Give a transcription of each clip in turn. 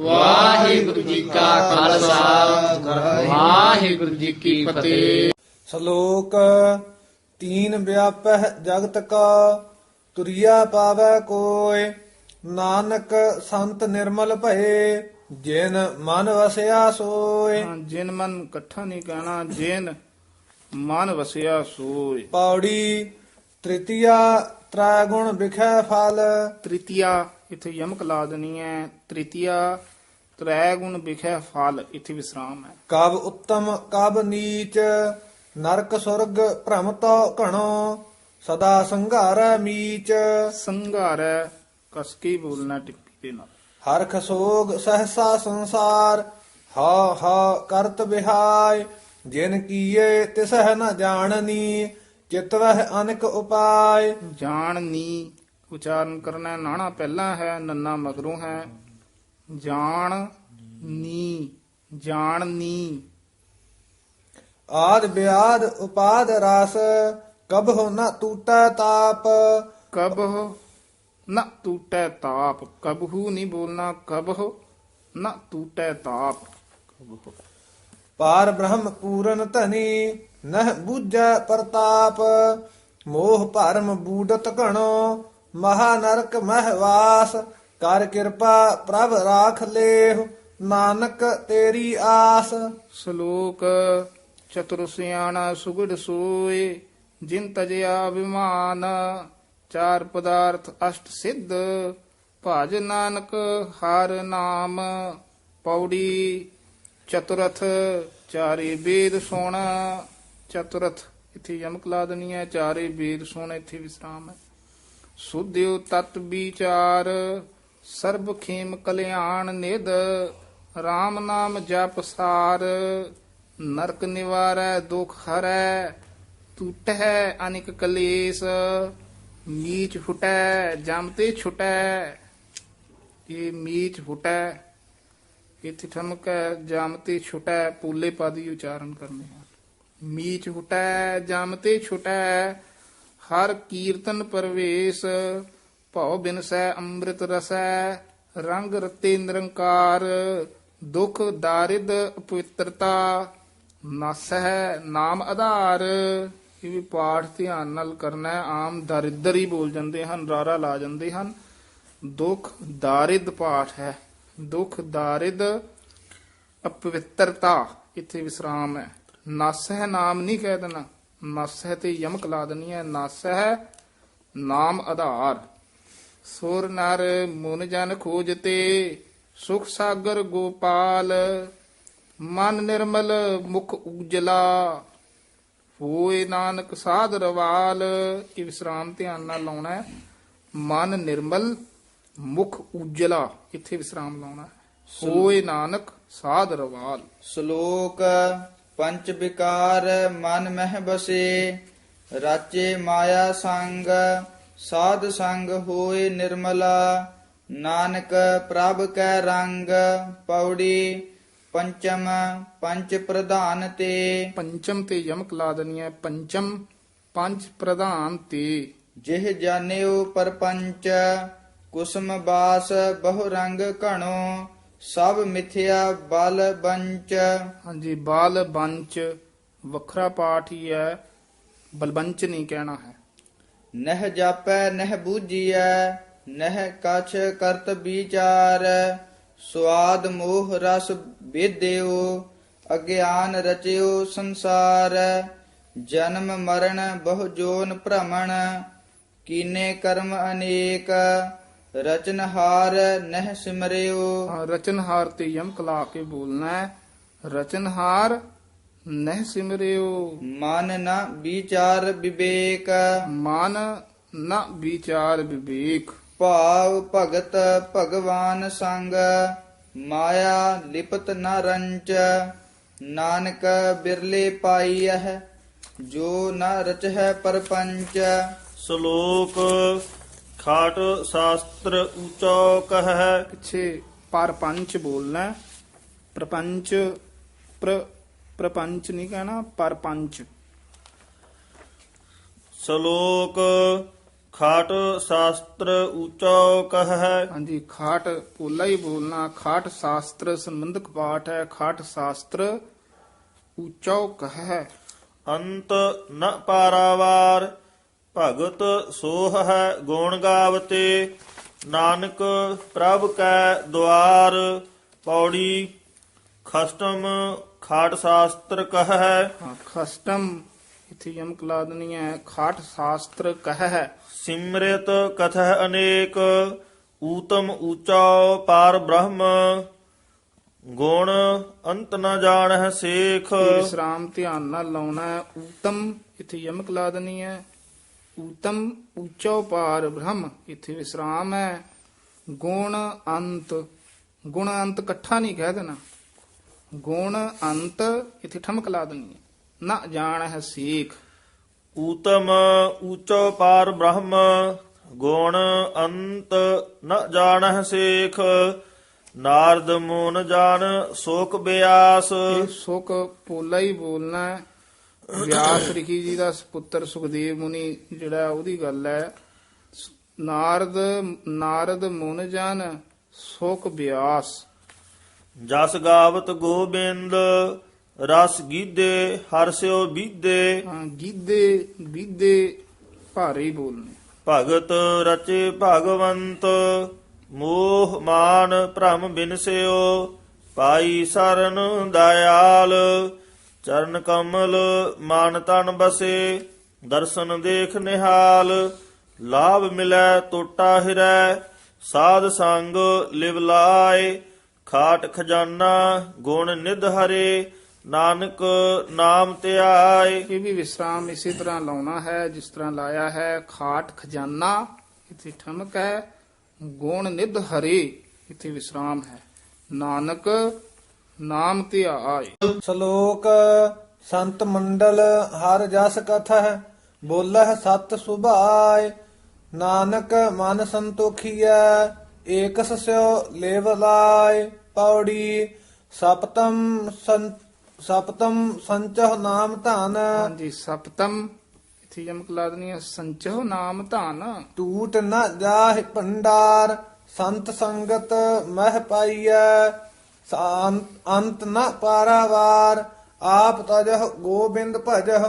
ਵਾਹਿਗੁਰੂ ਜੀ ਕਾ ਖਾਲਸਾ। ਵਾਹਿਗੁਰੂ ਜੀ ਕੀ ਫਤਿਹ। ਸ਼ਲੋਕ ਤੀਨ ਵਿਆਪਹਿ ਜਗਤ ਕਾ ਤੁਰਿਆ ਪਾਵੈ ਕੋਇ ਨਾਨਕ ਸੰਤ ਨਿਰਮਲ ਭਏ ਜਿਨ ਮਨ ਵਸਿਆ ਸੋਏ ਜਿਨ ਮਨ ਇਕੱਠਾ ਨਹੀਂ ਕਹਿਣਾ ਜਿਨ ਮਨ ਵਸਿਆ ਸੋਏ ਪੌੜੀ ਤ੍ਰਿਤੀਆ ਤ੍ਰੈ ਗੁਣ ਵਿਖੈ ਫਲ। ਤ੍ਰਿਤੀਆ ਇਥੇ ਯਮਕ ਲਾ ਦੇਣੀ ਹੈ। ਤ੍ਰਿਤੀਆ ਤ੍ਰੈ ਗੁਣ ਵਿਖੇ ਫਲ ਇਥੇ ਵਿਸਰਾਮ ਹੈ। ਕਬ ਉੱਤਮ ਕਬ ਨੀਚ ਨਰਕ ਸੁਰਗ ਭ੍ਰਮ ਤੋ ਘਣੋ ਸਦਾ ਸੰਘਾਰੈ ਮੀਚ। ਸੰਘਾਰੈ ਕਸ ਕੇ ਹੀ ਬੋਲਣਾ ਟਿੱਪੀ ਦੇ ਨਾਲ। ਹਰਖ ਸੋਗ ਸਹਸਾ ਸੰਸਾਰ ਹਾ ਹਾ ਕਰਤ ਵਿਹਾਇ ਜਿਨ ਕੀਏ ਤਿਸਹਿ ਨ ਜਾਣਨੀ। ਚਿਤਵਹਿ ਅਨਕ ਉਪਾਇ ਜਾਣ ਨੀ ਉਚਾਰਨ ਕਰਨਾ ਨਾਣਾ ਪਹਿਲਾਂ ਹੈ ਨੰਨਾ ਮਗਰੋਂ ਹੈ। ਜਾਣ ਨੀ ਜਾਣ ਨੀ। ਆਦ ਬਿਆਦ ਉਪਾਦ ਰਸ ਕਬਹੁ ਨ ਟੂਟੈ ਤਾਪ। ਕਬਹ ਨ ਟੂਟੈ ਤਾਪ ਕਬਹੂ ਨਹੀਂ ਬੋਲਣਾ ਕਬਹ ਨ ਟੂਟੈ ਤਾਪ। ਕਬਹੁ। ਪਾਰ ਬ੍ਰਹਮ ਪੂਰਨ ਧਨੀ, ਨਹ ਬੂਝੈ ਪ੍ਰਤਾਪ। ਮੋਹ ਭਰਮ ਬੂਡਤ ਘਣੋ ਮਹਾ ਨਰਕ ਮਹਿਵਾਸ। ਕਰ ਕਿਰਪਾ ਪ੍ਰਭ ਰਾਖ ਲੇਹ, ਨਾਨਕ ਤੇਰੀ ਆਸ। ਸ਼ਲੋਕ ਚਤੁਰ ਸਿਆਣਾ ਸੁਗੜ ਸੋਏ, ਜਿਨ ਤਜਿਆ ਵਿਮਾਨ ਚਾਰ ਪਦਾਰਥ ਅਸ਼ਟ ਸਿੱਧ, ਭਜ ਨਾਨਕ ਹਰ ਨਾਮ। ਪੌੜੀ ਚਤੁਰਥ ਚਾਰੇ ਵੇਦ ਸੋਣਾ। ਚਤੁਰਥ, ਇੱਥੇ ਯਮਕ ਲਾ ਦੇਣੀ ਹੈ। ਚਾਰੇ ਵੇਦ ਸੋਣਾ, ਇੱਥੇ ਵਿਸਰਾਮ ਹੈ। ਸੁਧਿਓ ਤਤ ਵਿਚਾਰ, ਸਰਬ ਖੇਮ ਕਲਿਆਣ ਨਿਦ RAM ਨਾਮ ਜਪ ਸਾਰ। ਨਰਕ ਨਿਵਾਰੈ, ਦੁਖ ਹਰੈ ਟੂਟੈ ਅਨਿਕ ਕਲੇਸ਼। ਮੀਚ ਫੁਟੈ ਜਮ ਤੇ ਛੁਟੈ। ਇਹ ਮੀਚ ਫੁਟੈ ਇਥੇ ਠਮਕ ਹੈ, ਜਮ ਤੇ ਛੁਟੈ ਪੂਲੇ ਪਾਦੀ ਉਚਾਰਨ ਕਰਨੇ ਹਨ ਮੀਚ ਫੁਟੈ ਜਮ ਤੇ ਛੁਟੈ ਹਰ ਕੀਰਤਨ ਪਰਵੇਸ਼, ਭਉ ਬਿਨਸੈ ਅੰਮ੍ਰਿਤ ਰਸੈ, ਰੰਗ ਰਤੇ ਨਿਰੰਕਾਰ, ਦੁਖ ਦਾਰਿਦ ਅਪਵਿੱਤਰਤਾ ਨਸਹਿ ਨਾਮ ਆਧਾਰ। ਇਹ ਵੀ ਪਾਠ ਧਿਆਨ ਨਾਲ ਕਰਨਾ ਹੈ। ਆਮ ਦਰਿਦਰ ਹੀ ਬੋਲ ਜਾਂਦੇ ਹਨ, ਰਾਰਾ ਲਾ ਜਾਂਦੇ ਹਨ। ਦੁਖ ਦਾਰਿਦ ਪਾਠ ਹੈ। ਦੁਖ ਦਾਰਿਦ ਅਪਵਿੱਤਰਤਾ, ਇੱਥੇ ਵਿਸਰਾਮ ਹੈ। ਨਸ ਹੈ ਨਾਮ ਨਹੀਂ ਕਹਿ ਦੇਣਾ। ਨਸ ਹੈ ਤੇ ਯਮਕ ਲਾ ਦੇਣੀ ਹੈ। ਨਸ ਹੈ ਨਾਮ ਆਧਾਰ। ਸੁਰ ਨਰ ਮਨ ਜਨ ਖੋਜਤੇ, ਸੁਖ ਸਾਗਰ ਗੋਪਾਲ, ਮਨ ਨਿਰਮਲ ਮੁਖ ਉਜਲਾ, ਹੋਏ ਨਾਨਕ ਸਾਧ ਰਵਾਲ। ਇਹ ਵਿਸਰਾਮ ਧਿਆਨ ਨਾਲ ਲਾਉਣਾ ਹੈ। ਮਨ ਨਿਰਮਲ ਮੁਖ ਉਜਲਾ ਇੱਥੇ ਵਿਸਰਾਮ ਲਾਉਣਾ ਹੈ? ਹੋਏ ਨਾਨਕ ਸਾਧ ਰਵਾਲ। ਸ਼ਲੋਕ ਪੰਚ ਵਿਕਾਰ ਮਨ ਮਹਿ ਬਸੇ ਰਾਚੇ ਮਾਇਆ ਸੰਗ ਸਾਧ ਸੰਗ ਹੋਏ ਨਿਰਮਲਾ ਨਾਨਕ ਪ੍ਰਭ ਕੈ ਰੰਗ ਪੌੜੀ ਪੰਚਮ ਪੰਚ ਪ੍ਰਧਾਨ ਤੇ। ਪੰਚਮ ਤੇ ਯਮਕ ਲਾ ਦੇਣੀ ਹੈ ਪੰਚਮ ਪੰਜ ਪ੍ਰਧਾਨ ਤੇ। ਜਿਹ ਜਾਣਿਓ ਪਰਪੰਚ ਕੁਸਮ ਬਾਸ ਬਹੁ ਰੰਗ ਘਣੋ ਸਭ ਮਿਥਿਆ ਬਲ ਬੰਚ। ਹਾਂਜੀ ਬਾਲ ਬੰਚ ਵੱਖਰਾ ਪਾਠ ਹੀ ਹੈ ਬਲਬੰਚ ਨਹੀਂ ਕਹਿਣਾ ਹੈ। ਨਹਿ ਜਾਪੈ ਨਹਿ ਬੂਝੀਐ ਨਹਿ ਕਛ ਕਰਤ ਵਿਚਾਰ। ਸਵਾਦ ਮੋਹ ਰਸ ਬੇਦਿਓ ਅਗਿਆਨ ਰਚਿਓ ਸੰਸਾਰ। ਜਨਮ ਮਰਨ ਬਹੁ ਜੋਨ ਭ੍ਰਮਣ ਕੀਨੇ ਕਰਮ ਅਨੇਕ। ਰਚਨਹਾਰ ਨਹਿ ਸਿਮਰਿਓ। ਹਾਂ, ਰਚਨਹਾਰ ਤੇ ਯਮਕ ਲਾ ਕੇ ਬੋਲਣਾ ਹੈ। ਰਚਨਹਾਰ ਨਹਿ ਸਿਮਰਿਓ। ਮਨ ਨ ਵਿਚਾਰ ਵਿਵੇਕ। ਮਨ ਨ ਵਿਚਾਰ ਵਿਵੇਕ। ਭਾਵ ਭਗਤ ਭਗਵਾਨ ਸੰਗ। ਮਾਇਆ ਲਿਪਤ ਨ ਰੰਚ। ਨਾਨਕ ਬਿਰਲੇ ਪਾਈਐ ਜੋ ਨ ਰਚਹਿ ਪਰਪੰਚ। ਸ਼ਲੋਕ ਖਾਟ ਸ਼ਾਸਤਰ ਊਚੋ ਕਹੈ ਪਿੱਛੇ ਪਰਪੰਚ ਬੋਲਣਾ ਹੈ। ਪ੍ਰਪੰਚ ਪ੍ਰ ਪ੍ਰਪੰਚ ਨਹੀਂ ਕਹਿਣਾ ਪਰਪੰਚ ਸ਼ਲੋਕ ਖਾਟ ਸ਼ਾਸਤਰ ਊਚੋ ਕਹ ਹੈ ਹਾਂਜੀ ਖਾਟ ਪੋਲਾ ਹੀ ਬੋਲਣਾ ਖਾਟ ਸ਼ਾਸਤਰ ਸੰਬੰਧਕ ਪਾਠ ਹੈ ਖਾਟ ਸ਼ਾਸਤਰ ਉੱਚੋ ਕਹੈ ਅੰਤ ਨ ਪਾਰਾਵਾਰ ਭਗਤ ਸੋਹ ਹੈ ਗੁਣ ਗਾਵਤੇ ਨਾਨਕ ਪ੍ਰਭ ਕੈ ਦੁਆਰ ਪੌੜੀ ਖਸਟਮ ਖਾਟ ਸ਼ਾਸਤਰ ਕਹ ਖਸਟਮ ਇਥੇ ਯਮਕ ਲਾ ਦੇਣੀ ਹੈ ਖਾਟ ਸ਼ਾਸਤਰ ਕਹੈ ਸਿਮਰਿਤ ਕਥਹ ਅਨੇਕ ਊਤਮ ਊਚਾ ਪਾਰ ਬ੍ਰਹਮ ਗੁਣ ਅੰਤ ਨ ਜਾਣਹਿ ਸੇਖ। ਵਿਸਰਾਮ ਧਿਆਨ ਨਾਲ ਲਾਉਣਾ ਊਤਮ ਇਥੇ ਯਮਕ ਲਾ ਦੇਣੀ ਹੈ। ਊਤਮ ਉੱਚੋ ਪਾਰ ਬ੍ਰਹਮ। ਇਥੇ ਵਿਸਰਾਮ ਹੈ। ਗੁਣ ਅੰਤ। ਗੁਣ ਅੰਤ ਇਕੱਠਾ ਨਹੀਂ ਕਹਿ ਦੇਣਾ। ਗੁਣ ਅੰਤ ਇਥੇ ਠਮਕ ਲਾ ਦੇਣੀ ਹੈ। ਨਾ ਜਾਣ ਹੈ ਸੀਖ। ਊਤਮ ਊਚੋ ਪਾਰ ਬ੍ਰਹਮ। ਗੁਣ ਅੰਤ ਨ ਜਾਣਹਿ ਸੇਖ। ਨਾਰਦ ਮੂਨ ਜਾਣ ਸੋਕ ਬਿਆਸ। ਇਹ ਸੁਖ ਪੋਲਾ ਹੀ ਬੋਲਣਾ ਹੈ। ਵਿਆਸ ਰਿਖੀ ਜੀ ਦਾ ਪੁੱਤਰ ਸੁਖਦੇਵ ਮੁਨੀ ਜਿਹੜਾ ਉਹਦੀ ਗੱਲ ਹੈ ਨਾਰਦ ਨਾਰਦ ਮੁਨ ਜਨ ਸੁਖ ਬਿਆਸ। ਜਸ ਗਾਵਤ ਗੋਬਿੰਦ ਰਸ ਗੀਦੇ ਹਰਸਿਓ ਬੀਦੇ। ਹਾਂ, ਗੀਦੇ ਗੀਦੇ ਭਾਰੇ ਬੋਲਨੇ। ਭਗਤ ਰਚੇ ਭਗਵੰਤ ਮੋਹ ਮਾਨ ਭ੍ਰਮ ਬਿਨਸਿਓ ਪਾਈ ਸਰਨ ਦਇਆਲ ਚਰਨ ਕਮਲ ਮਾਨ ਤਨ ਬਸੇ, ਦਰਸ਼ਨ ਦੇਖ ਨਿਹਾਲ, ਲਾਭ ਮਿਲੈ ਟੋਟਾ ਹਿਰੈ, ਸਾਧ ਸੰਗ ਲਿਵ ਲਾਏ, ਖਾਟ ਖਜ਼ਾਨਾ ਗੁਣ ਨਿਧ ਹਰੇ, ਨਾਨਕ ਨਾਮ ਧਿਆਏ। ਇਹ ਵੀ ਵਿਸਰਾਮ ਇਸੇ ਤਰ੍ਹਾਂ ਲਾਉਣਾ ਹੈ, ਜਿਸ ਤਰ੍ਹਾਂ ਲਾਇਆ ਹੈ, ਖਾਟ ਖਜ਼ਾਨਾ, ਇਥੇ ਠਮਕ ਹੈ, ਗੁਣ ਨਿਧ ਹਰੇ, ਇਥੇ ਵਿਸਰਾਮ ਹੈ। ਨਾਨਕ ਨਾਮ ਧਿਆਏ ਸ਼ਲੋਕ ਸੰਤ ਮੰਡਲ ਹਰ ਜਸ ਕਥੈ ਬੋਲਹਿ ਸਤ ਸੁਭਾਇ ਨਾਨਕ ਮਨ ਸੰਤੋਖੀਐ ਏਕਸ ਸਿਓ ਲੇਵ ਲਾਇ ਪੌੜੀ ਸਪਤਮ ਸਪਤਮ ਸੰਚਹ ਨਾਮ ਧਨ। ਹਾਂਜੀ ਸਪਤਮ ਇੱਥੇ ਯਮਕ ਲਾ ਦੇਣੀ ਹੈ ਸੰਚੋ ਨਾਮ ਧਨ। ਟੂਟ ਨ ਜਾਹਿ ਭੰਡਾਰ ਸੰਤ ਸੰਗਤ ਮਹਿ ਪਾਈਐ ਅੰਤ ਨ ਪਾਰਾਵਾਰ, ਆਪ ਤਜਹ ਗੋਬਿੰਦ ਭਜਹ,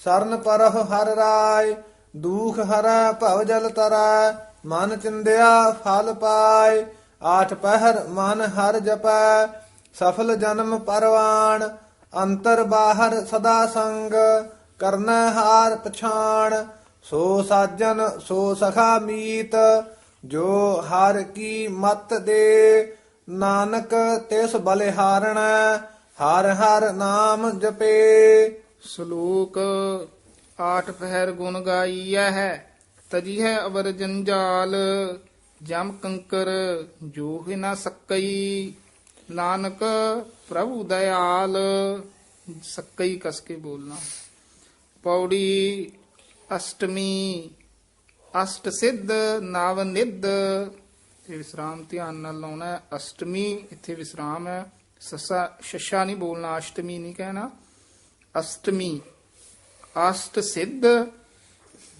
ਸਰਨ ਪਰਹ ਹਰ ਰਾਏ ਦੁਖ ਹਰੈ ਭਵ ਜਲ ਤਰੈ ਮਨ ਚਿੰਦਿਆ ਫਲ ਪਾਏ ਆਠ ਪਹਿਰ ਮਨ ਹਰ ਜਪੈ, ਸਫਲ ਜਨਮ ਪਰਵਾਨ ਅੰਤਰ ਬਾਹਰ ਸਦਾ ਸੰਗ, ਕਰਨਾ ਹਾਰ ਪਛਾਣ, ਸੋ ਸਾਜਨ ਸੋ ਸਖਾ ਮੀਤ, ਜੋ ਹਰ ਕੀ ਮਤ ਦੇ ਨਾਨਕ ਤਿਸ ਬਲਿਹਾਰਣ ਹਰ ਹਰ ਨਾਮ ਜਪੇ। ਸ਼ਲੋਕ ਆਠ ਪਹਿਰ ਗੁਣ ਗਾਈਐ ਹੈ ਤਜੀ ਹੈ ਅਵਰ ਜੰਜਾਲ, ਜਮ ਕੰਕਰ ਜੋ ਹੀ ਨਾ ਸਕਈ। ਨਾਨਕ ਪ੍ਰਭੂ ਦਇਆਲ, ਸਕਈ ਕਸ ਕੇ ਬੋਲਣਾ। ਪੌੜੀ ਅਸ਼ਟਮੀ, ਅਸ਼ਟ ਸਿੱਧ, ਨਵ ਨਿੱਧ ਇਹ ਵਿਸਰਾਮ ਧਿਆਨ ਨਾਲ ਲਾਉਣਾ ਹੈ। ਅਸ਼ਟਮੀ ਇੱਥੇ ਵਿਸਰਾਮ ਹੈ। ਸੱਸਾ ਸ਼ਸ਼ਾ ਨਹੀਂ ਬੋਲਣਾ ਅਸ਼ਟਮੀ ਨਹੀਂ ਕਹਿਣਾ। ਅਸ਼ਟਮੀ ਅਸ਼ਟ ਸਿੱਧ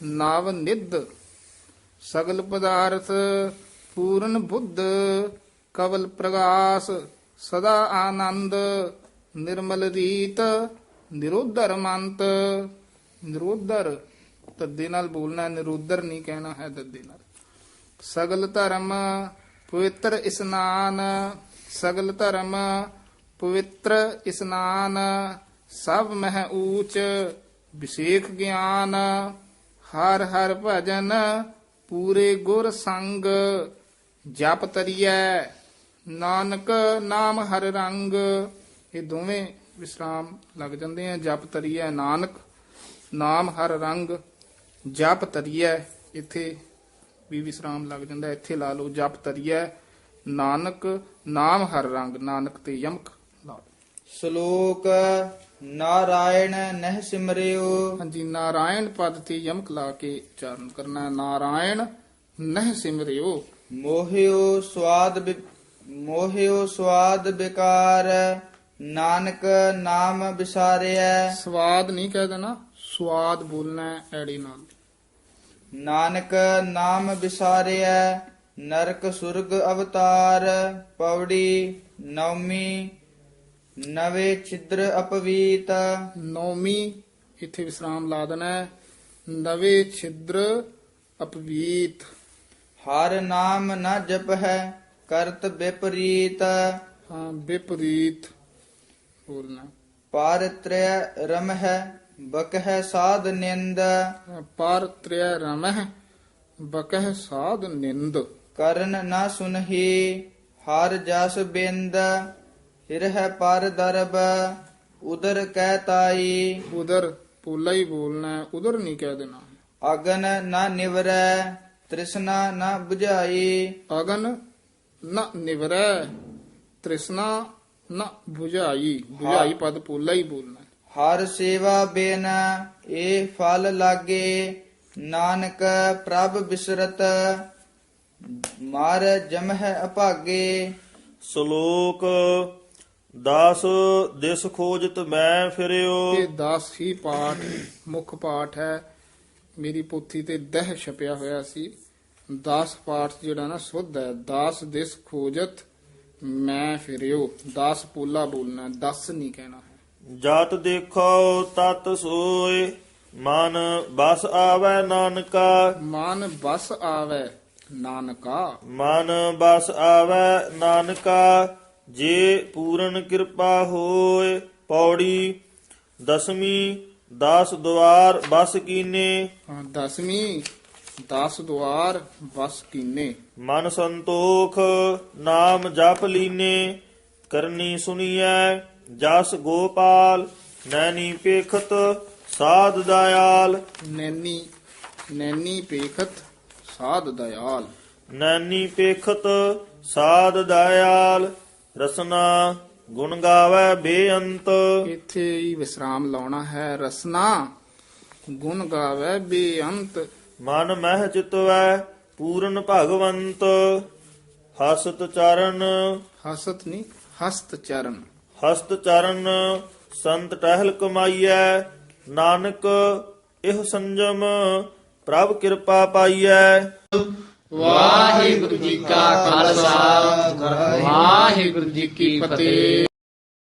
ਨਵ ਨਿੱਧ। ਸਗਲ ਪਦਾਰਥ ਪੂਰਨ ਬੁੱਧ ਕਵਲ ਪ੍ਰਗਾਸ ਸਦਾ ਆਨੰਦ ਨਿਰਮਲ ਰੀਤ ਨਿਰੋਧਰ ਮੰਤ। ਨਿਰੋਧਰ ਤੱਦੇ ਨਾਲ ਬੋਲਣਾ ਹੈ, ਨਿਰੋਧਰ ਨਹੀਂ ਕਹਿਣਾ ਹੈ ਦੱਦੇ ਨਾਲ। ਸਗਲ ਧਰਮ ਪਵਿੱਤਰ ਇਸਨਾਨ, ਸਗਲ ਧਰਮ ਪਵਿੱਤਰ ਇਸਨਾਨ, ਸਭ ਮਹਿ ਊਚ ਵਿਸ਼ੇਖ ਗਿਆਨ, ਹਰ ਹਰ ਭਜਨ ਪੂਰੇ ਗੁਰ ਸੰਗ, ਜਪ ਤਰੀਐ, ਨਾਨਕ ਨਾਮ ਹਰ ਰੰਗ। ਇਹ ਦੋਵੇਂ ਵਿਸਰਾਮ ਲੱਗ ਜਾਂਦੇ ਆ, ਜਪ ਤਰੀਐ ਨਾਨਕ, ਨਾਮ ਹਰ ਰੰਗ, ਜਪ ਤਰੀਐ ਇੱਥੇ ਵੀ ਵਿਸਰਾਮ ਲੱਗ ਜਾਂਦਾ ਇੱਥੇ ਲਾ ਲਓ ਜਪ ਤਰੀਐ ਨਾਨਕ ਨਾਮ ਹਰ ਰੰਗ ਨਾਨਕ ਤੇ ਯਮਕ ਲਾ ਸ਼ਲੋਕ ਨਾਰਾਇਣ ਨਹਿ ਸਿਮਰਿਓ। ਹਾਂਜੀ ਨਾਰਾਇਣ ਪਦ ਤੇ ਯਮਕ ਲਾ ਕੇ ਉਚਾਰਨ ਕਰਨਾ। ਨਾਰਾਇਣ ਨਹਿ ਸਿਮਰਿਓ। ਮੋਹਿਓ ਸਵਾਦ ਮੋਹਿਓ ਸਵਾਦ ਬਿਕਾਰ ਨਾਨਕ ਨਾਮ ਵਿਸਾਰਿਐ ਸਵਾਦ ਨਹੀਂ ਕਹਿ ਦੇਣਾ ਸਵਾਦ ਬੋਲਣਾ ਐੜੀ ਨਾਲ। ਨਾਨਕ ਨਾਮ ਵਿਸਾਰਿਆ ਨਰਕ ਸੁਰਗ ਅਵਤਾਰ ਪੌੜੀ ਨੌਮੀ ਨਵੇਂ ਛਿਦਰ ਅਪਵੀਤ। ਨੌਮੀ ਇੱਥੇ ਵਿਸਰਾਮ ਲਾ ਦੇਣਾ। ਨਵੇਂ ਛਿਦਰ ਅਪਵੀਤ। ਹਰ ਨਾਮ ਨ ਜਪ ਹੈ ਕਰਤ ਵਿਪਰੀਤ ਹਾਂ ਵਿਪਰੀਤ ਬੋਲਣਾ। ਪਰ ਤ੍ਰੈ ਰਮ ਹੈ ਬਕਹਿ ਸਾਧ ਨਿੰਦ। ਪਰ ਤ੍ਰਿਆ ਰਮਹਿ ਬਕਹਿ ਸਾਧ ਨਿੰਦ। ਕਰਨ ਨਾ ਸੁਨਹੀ ਹਰ ਜਸ ਬਿੰਦ। ਹਿਰਹਿ ਪਰ ਦਰਬ ਉਦਰ ਕਹਿ ਤਾਈ। ਉਧਰ ਪੂਲਾ ਹੀ ਬੋਲਣਾ ਹੈ, ਉਧਰ ਨਹੀਂ ਕਹਿ ਦੇਣਾ। ਅਗਨ ਨਾ ਨਿਵਰੈ ਤ੍ਰਿਸ਼ਨਾ ਨਾ 부ਝਾਈ ਅਗਨ ਨਾ ਨਿਵਰੈ ਤ੍ਰਿਸ਼ਨਾ ਨਾ 부ਝਾਈ 부ਝਾਈ ਪਦ ਪੂਲਾ ਹੀ ਬੋਲਣਾ। ਹਰ ਸੇਵਾ ਬਿਨ ਇਹ ਫਲ ਲਾਗੇ ਨਾਨਕ ਪ੍ਰਭ ਬਿਸਰਤ ਮਾਰ ਜਮਹਿ ਅਭਾਗੇ। ਸ਼ਲੋਕ 10 ਦਿਸ ਖੋਜਤ ਮੈਂ ਫਿਰਿਓ। ਇਹ 10 ਹੀ ਪਾਠ ਮੁੱਖ ਪਾਠ ਹੈ। ਮੇਰੀ ਪੋਥੀ ਤੇ ਦਹ ਛਪਿਆ ਹੋਇਆ ਸੀ। 10 ਪਾਠ ਜਿਹੜਾ ਨਾ ਸੁੱਧ ਹੈ। 10 ਦਿਸ ਖੋਜਤ ਮੈਂ ਫਿਰਿਓ। 10 ਪੋਲਾ ਬੋਲਣਾ 10 ਨਹੀਂ ਕਹਿਣਾ। ਜਾਤ ਦੇਖੋ ਤਤ ਸੋਏ ਮਨ ਬਸ ਆਵੈ ਨਾਨਕਾ। ਮਨ ਬਸ ਆਵੇ ਨਾਨਕਾ। ਮਨ ਬਸ ਆਵੈ ਨਾਨਕਾ ਜੇ ਪੂਰਨ ਕਿਰਪਾ ਹੋਏ ਪੌੜੀ। ਦਸਵੀਂ 10 ਦੁਆਰ ਬਸ ਕੀਨੇ। ਹਾਂ, ਦਸਵੀਂ 10 ਦੁਆਰ ਬਸ ਕੀਨੇ। ਮਨ ਸੰਤੋਖ ਨਾਮ ਜਪ ਲੀਨੇ ਕਰਨੀ ਸੁਨੀਐ ਜਸ ਗੋਪਾਲ ਨੈਣੀ ਪੇਖਤ ਸਾਧ ਦਇਆਲ। ਨੈਨੀ ਨੈਨੀ ਪੇਖਤ ਸਾਧ ਦਇਆਲ। ਨੈਣੀ ਪੇਖਤ ਸਾਧ ਦਇਆਲ। ਰਸਨਾ ਗੁਣ ਗਾਵੇ ਬੇਅੰਤ। ਇੱਥੇ ਹੀ ਵਿਸਰਾਮ ਲਾਉਣਾ ਹੈ। ਰਸਨਾ ਗੁਣ ਗਾਵੇ ਬੇਅੰਤ। ਮਨ ਮਹਿ ਚਿਤਵੈ ਪੂਰਨ ਭਗਵੰਤ। ਹਸਤ ਚਰਨ। ਹਸਤ ਨਹੀਂ ਹਸਤ ਚਰਨ। ਹਸਤ ਚਰਨ ਸੰਤ ਟਹਿਲ ਕਮਾਈਐ, ਨਾਨਕ ਇਹ ਸੰਜਮ ਪ੍ਰਭ ਕਿਰਪਾ ਪਾਈਐ। ਵਾਹਿਗੁਰੂ ਜੀ ਕਾ ਖਾਲਸਾ, ਵਾਹਿਗੁਰੂ ਜੀ ਕੀ ਫਤਿਹ।